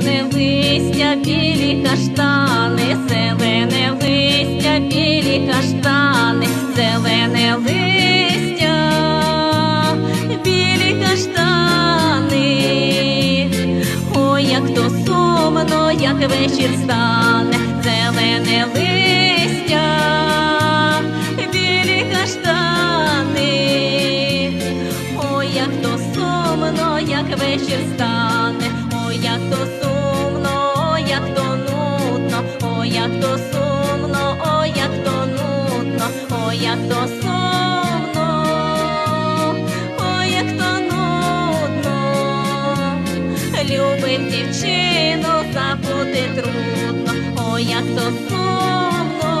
зелене листя, білі каштани, зелене листя, білі каштани, зелене листя, білі каштани. Ой, як то сумно, як вечір стане, зелене листя, білі каштани. Ой, як то сумно, як вечір стане, як то сумно, ой, як то нудно, ой, як то сумно, ой, як то нудно. Любив дівчину, забути трудно, ой, як то сумно,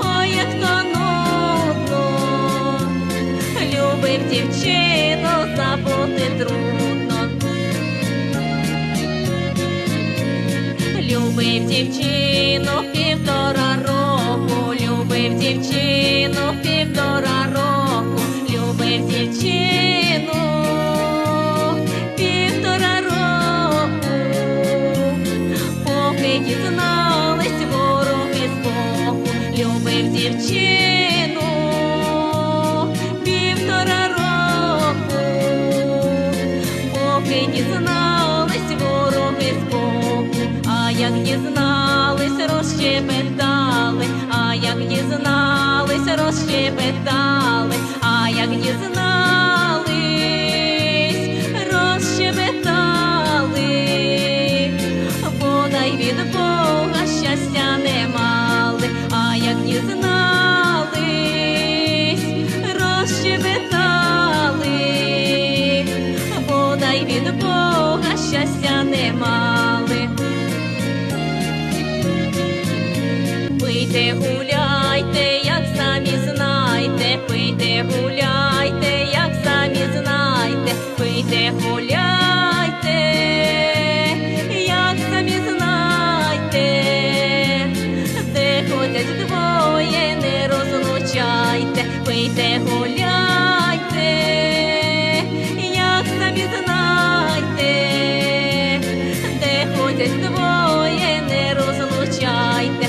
ой, як то нудно. Любив дівчину, Любив дівчину півтора року, любив дівчину півтора року, любив дівчину півтора року, поки дізнались Як дізнались, розщепетали, а як дізнались, розщепетали, а як дізнались, розщепетали, бодай від Бога щастя не мали, а як дізнались, розщепетали, бодай від Бога пийте, гуляйте, як самі знайте, пийте, гуляйте, як самі знайте, пийте, гуляйте, як самі знайте, де ходять двоє, не розлучайте, пийте, гуляйте, як самі знайте, де ходять двоє, не розлучайте.